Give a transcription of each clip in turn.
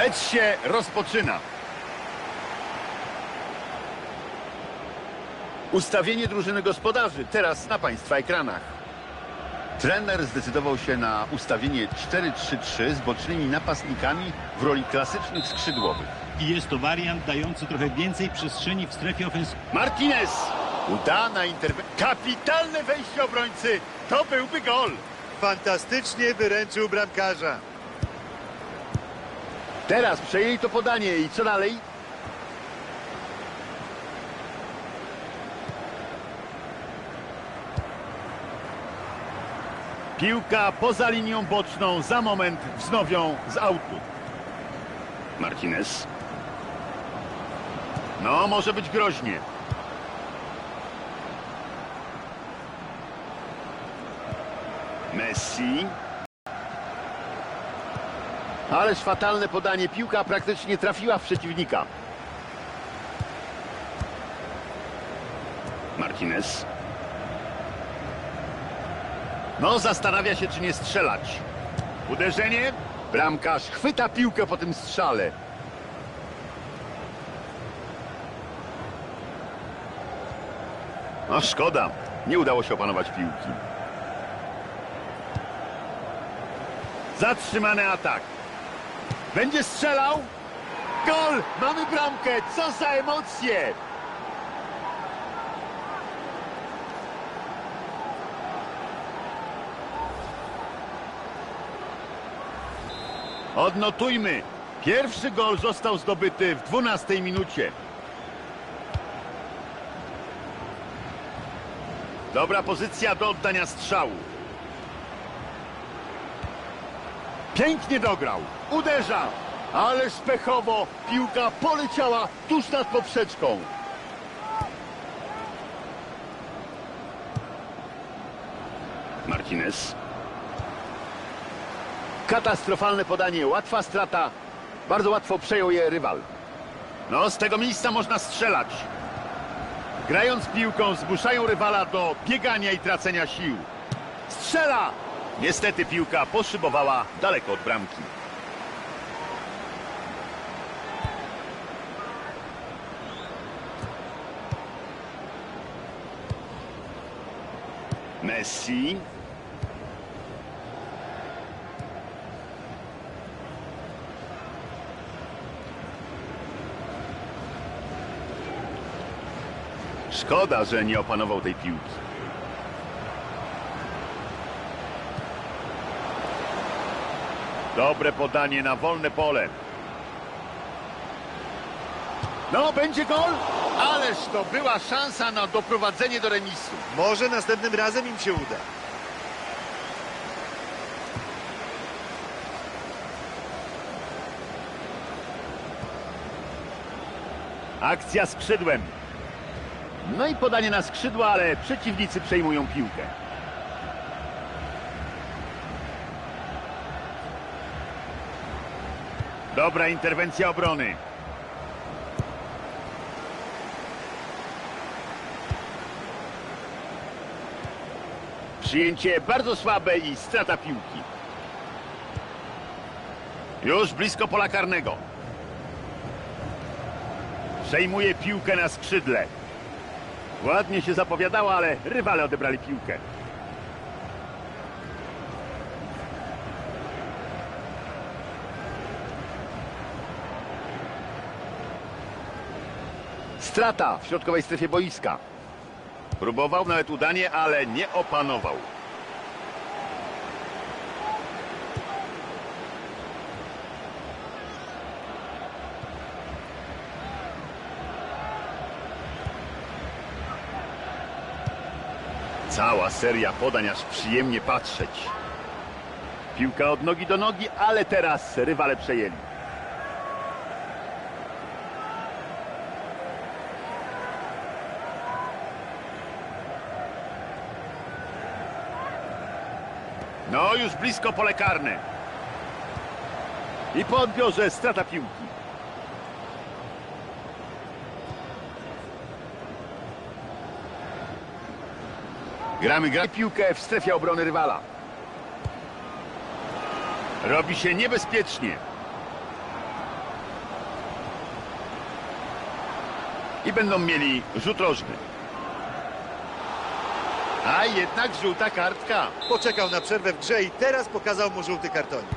Mecz się rozpoczyna. Ustawienie drużyny gospodarzy teraz na Państwa ekranach. Trener zdecydował się na ustawienie 4-3-3 z bocznymi napastnikami w roli klasycznych skrzydłowych. I jest to wariant dający trochę więcej przestrzeni w strefie ofensywnej. Martinez! Udana interwencja. Kapitalne wejście obrońcy. To byłby gol. Fantastycznie wyręczył bramkarza. Teraz przejęli to podanie i co dalej? Piłka poza linią boczną, za moment wznowią z autu. Martinez. No, może być groźnie. Messi. Ależ fatalne podanie. Piłka praktycznie trafiła w przeciwnika. Martinez. No, zastanawia się, czy nie strzelać. Uderzenie. Bramkarz chwyta piłkę po tym strzale. No, szkoda. Nie udało się opanować piłki. Zatrzymany atak. Będzie strzelał. Gol! Mamy bramkę! Co za emocje! Odnotujmy. Pierwszy gol został zdobyty w 12 minucie. Dobra pozycja do oddania strzału. Pięknie dograł. Uderza. Ależ pechowo piłka poleciała tuż nad poprzeczką. Martinez. Katastrofalne podanie, łatwa strata. Bardzo łatwo przejął je rywal. No, z tego miejsca można strzelać. Grając piłką zmuszają rywala do biegania i tracenia sił. Strzela! Niestety piłka poszybowała daleko od bramki. Messi. Szkoda, że nie opanował tej piłki. Dobre podanie na wolne pole. No, będzie gol? Ależ to była szansa na doprowadzenie do remisu. Może następnym razem im się uda. Akcja skrzydłem. No i podanie na skrzydła, ale przeciwnicy przejmują piłkę. Dobra interwencja obrony. Przyjęcie bardzo słabe i strata piłki. Już blisko pola karnego. Przejmuje piłkę na skrzydle. Ładnie się zapowiadało, ale rywale odebrali piłkę. Strata w środkowej strefie boiska. Próbował nawet udanie, ale nie opanował. Cała seria podań, aż przyjemnie patrzeć. Piłka od nogi do nogi, ale teraz rywale przejęli. No, już blisko pole karne. I po odbiorze strata piłki. Gramy gra piłkę w strefie obrony rywala. Robi się niebezpiecznie. I będą mieli rzut rożny. A jednak żółta kartka. Poczekał na przerwę w grze i teraz pokazał mu żółty kartonik.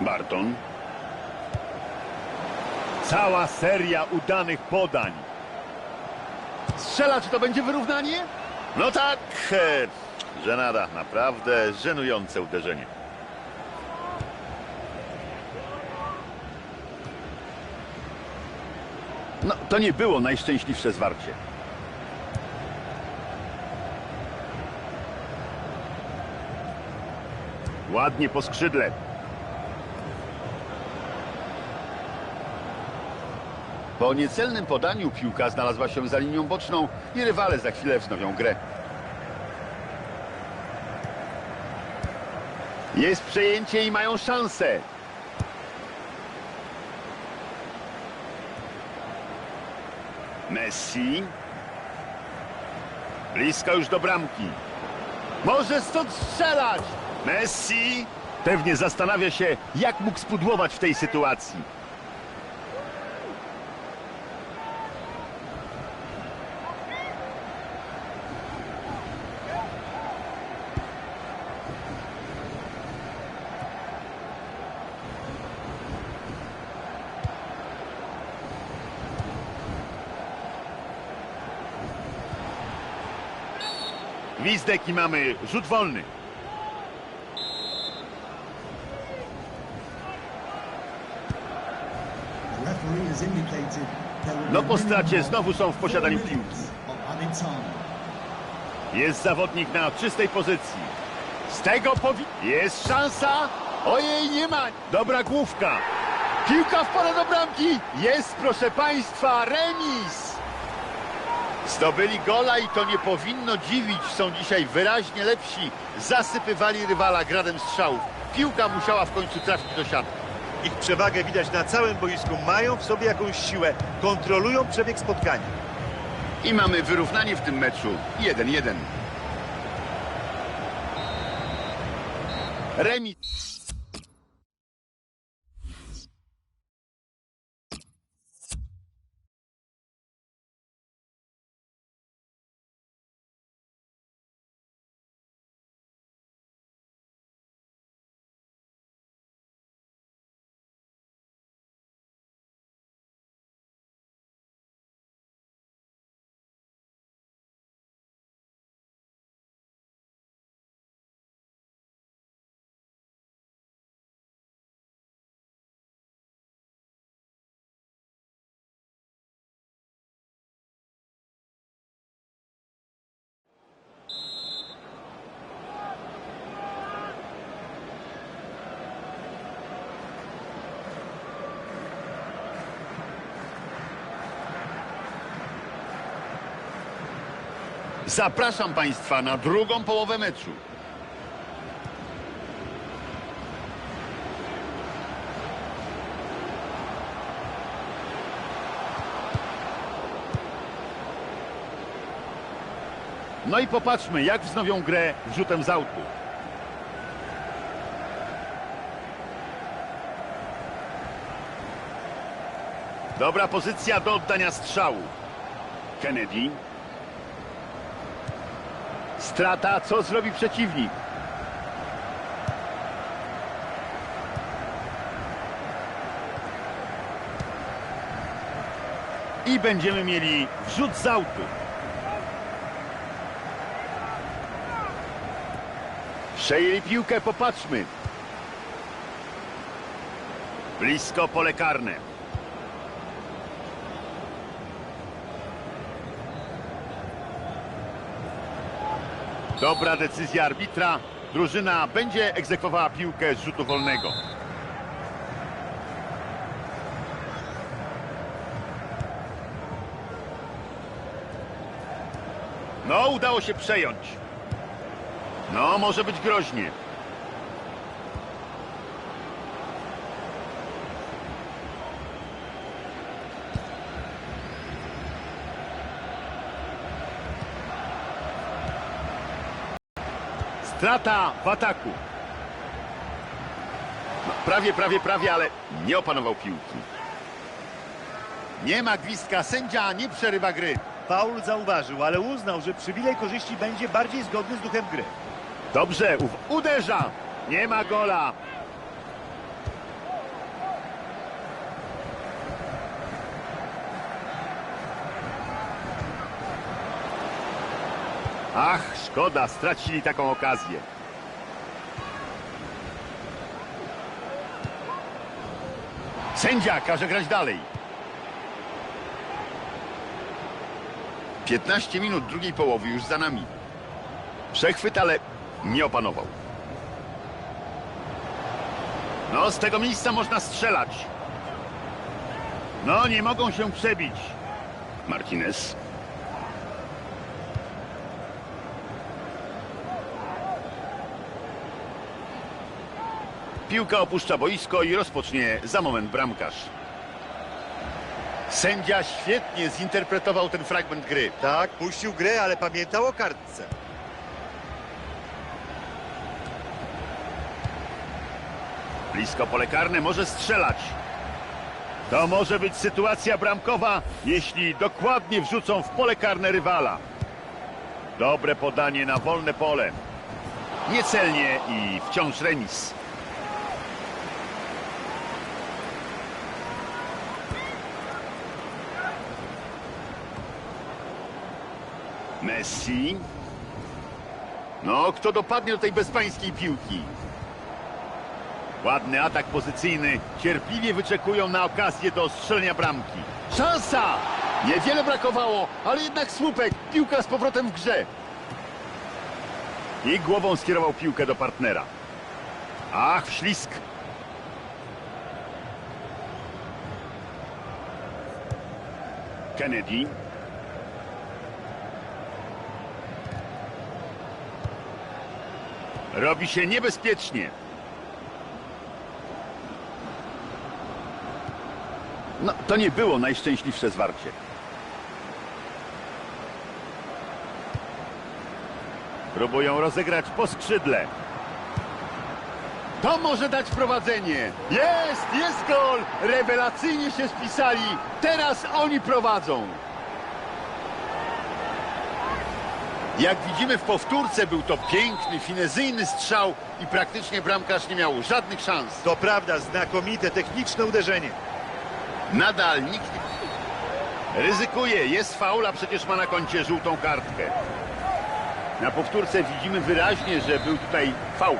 Barton. Cała seria udanych podań. Strzela, czy to będzie wyrównanie? No tak, e, żenada, naprawdę żenujące uderzenie. No, to nie było najszczęśliwsze zwarcie. Ładnie po skrzydle. Po niecelnym podaniu piłka znalazła się za linią boczną i rywale za chwilę wznowią grę. Jest przejęcie i mają szansę. Messi. Blisko już do bramki. Może stąd strzelać. Messi pewnie zastanawia się, jak mógł spudłować w tej sytuacji. Gwizdek i mamy rzut wolny. No po stracie znowu są w posiadaniu piłki. Jest zawodnik na czystej pozycji. Z tego powi... Jest szansa. Ojej, nie ma. Dobra główka. Piłka wpada do bramki. Jest, proszę państwa, remis. Zdobyli gola i to nie powinno dziwić. Są dzisiaj wyraźnie lepsi. Zasypywali rywala gradem strzałów. Piłka musiała w końcu trafić do siatki. Ich przewagę widać na całym boisku. Mają w sobie jakąś siłę. Kontrolują przebieg spotkania. I mamy wyrównanie w tym meczu. 1-1. Remis. Zapraszam Państwa na drugą połowę meczu. No i popatrzmy, jak wznowią grę wrzutem z autu. Dobra pozycja do oddania strzału. Kennedy. Strata, co zrobi przeciwnik? I będziemy mieli wrzut z autu. Przejęli piłkę, popatrzmy. Blisko pole karne. Dobra decyzja arbitra. Drużyna będzie egzekwowała piłkę z rzutu wolnego. No, udało się przejąć. No, może być groźnie. Strata w ataku. No, prawie, prawie, prawie, ale nie opanował piłki. Nie ma gwizdka, sędzia nie przerywa gry. Paul zauważył, ale uznał, że przywilej korzyści będzie bardziej zgodny z duchem gry. Dobrze, ów uderza. Nie ma gola. Ach, szkoda, stracili taką okazję. Sędzia każe grać dalej. 15 minut drugiej połowy już za nami. Przechwyt, ale nie opanował. No, z tego miejsca można strzelać. No, nie mogą się przebić. Martinez. Piłka opuszcza boisko i rozpocznie za moment bramkarz. Sędzia świetnie zinterpretował ten fragment gry. Tak, puścił grę, ale pamiętał o kartce. Blisko pole karne może strzelać. To może być sytuacja bramkowa, jeśli dokładnie wrzucą w pole karne rywala. Dobre podanie na wolne pole. Niecelnie i wciąż remis. Messi. No, kto dopadnie do tej bezpańskiej piłki? Ładny atak pozycyjny. Cierpliwie wyczekują na okazję do strzelenia bramki. Szansa! Niewiele brakowało, ale jednak słupek. Piłka z powrotem w grze. I głową skierował piłkę do partnera. Ach, ślisk. Kennedy. Robi się niebezpiecznie. No, to nie było najszczęśliwsze zwarcie. Próbują rozegrać po skrzydle. To może dać prowadzenie. Jest, jest gol! Rewelacyjnie się spisali. Teraz oni prowadzą. Jak widzimy w powtórce, był to piękny, finezyjny strzał i praktycznie bramkarz nie miał żadnych szans. To prawda, znakomite techniczne uderzenie. Nadal nikt. Ryzykuje, jest faul, a przecież ma na koncie żółtą kartkę. Na powtórce widzimy wyraźnie, że był tutaj faul.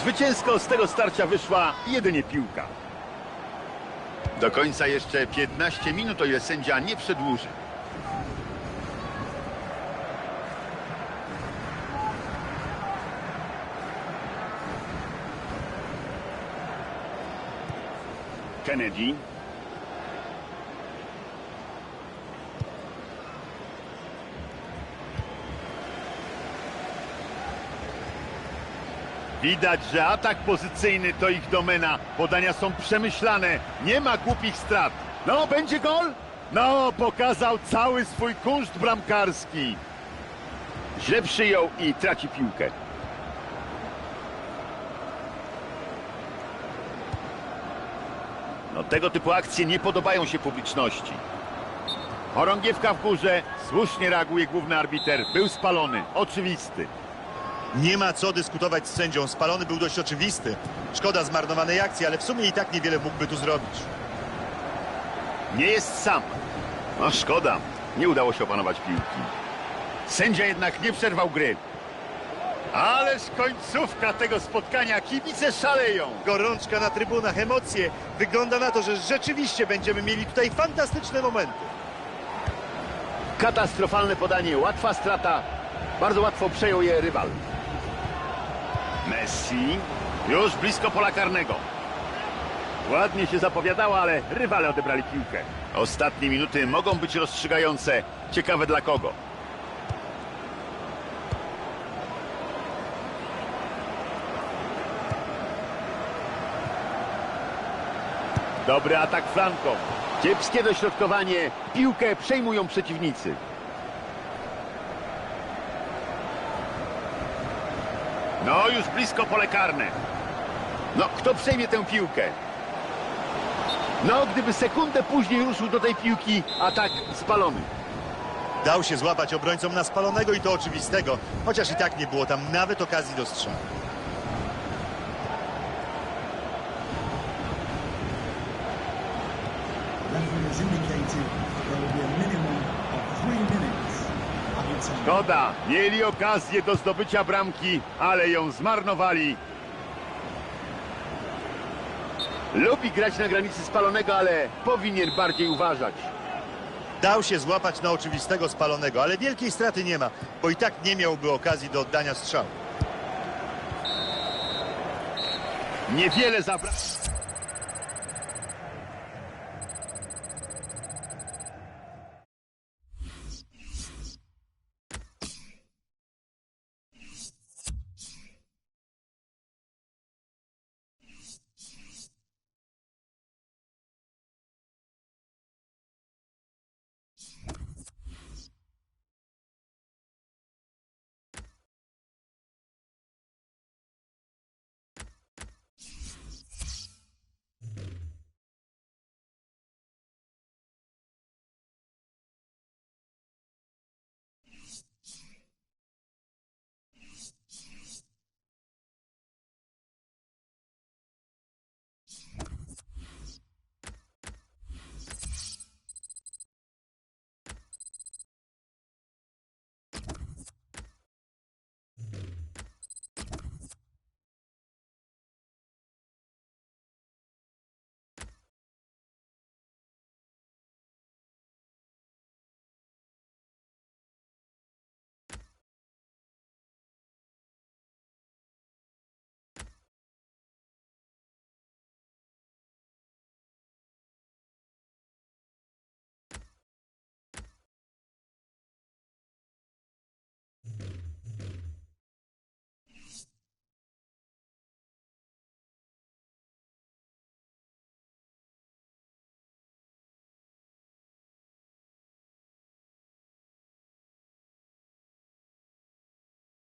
Zwycięsko z tego starcia wyszła jedynie piłka. Do końca jeszcze 15 minut, o ile sędzia nie przedłuży. Kennedy. Widać, że atak pozycyjny to ich domena. Podania są przemyślane. Nie ma głupich strat. No, będzie gol? No, pokazał cały swój kunszt bramkarski. Źle przyjął i traci piłkę. No tego typu akcje nie podobają się publiczności. Chorągiewka w górze, słusznie reaguje główny arbiter. Był spalony, oczywisty. Nie ma co dyskutować z sędzią. Spalony był dość oczywisty. Szkoda zmarnowanej akcji, ale w sumie i tak niewiele mógłby tu zrobić. Nie jest sam. No szkoda, nie udało się opanować piłki. Sędzia jednak nie przerwał gry. Ależ końcówka tego spotkania, kibice szaleją. Gorączka na trybunach, emocje. Wygląda na to, że rzeczywiście będziemy mieli tutaj fantastyczne momenty. Katastrofalne podanie, łatwa strata. Bardzo łatwo przejął je rywal. Messi już blisko pola karnego. Ładnie się zapowiadało, ale rywale odebrali piłkę. Ostatnie minuty mogą być rozstrzygające. Ciekawe dla kogo. Dobry atak flanką. Kiepskie dośrodkowanie. Piłkę przejmują przeciwnicy. No, już blisko pole karne. No, kto przejmie tę piłkę? No, gdyby sekundę później ruszył do tej piłki, atak spalony. Dał się złapać obrońcom na spalonego i to oczywistego, chociaż i tak nie było tam nawet okazji do strzału. Referee has indicated there will be a minimum of three minutes time. Szkoda, mieli okazję do zdobycia bramki, ale ją zmarnowali. Lubi grać na granicy spalonego, ale powinien bardziej uważać. Dał się złapać na oczywistego spalonego, ale wielkiej straty nie ma, bo i tak nie miałby okazji do oddania strzału. Niewiele zabrakło.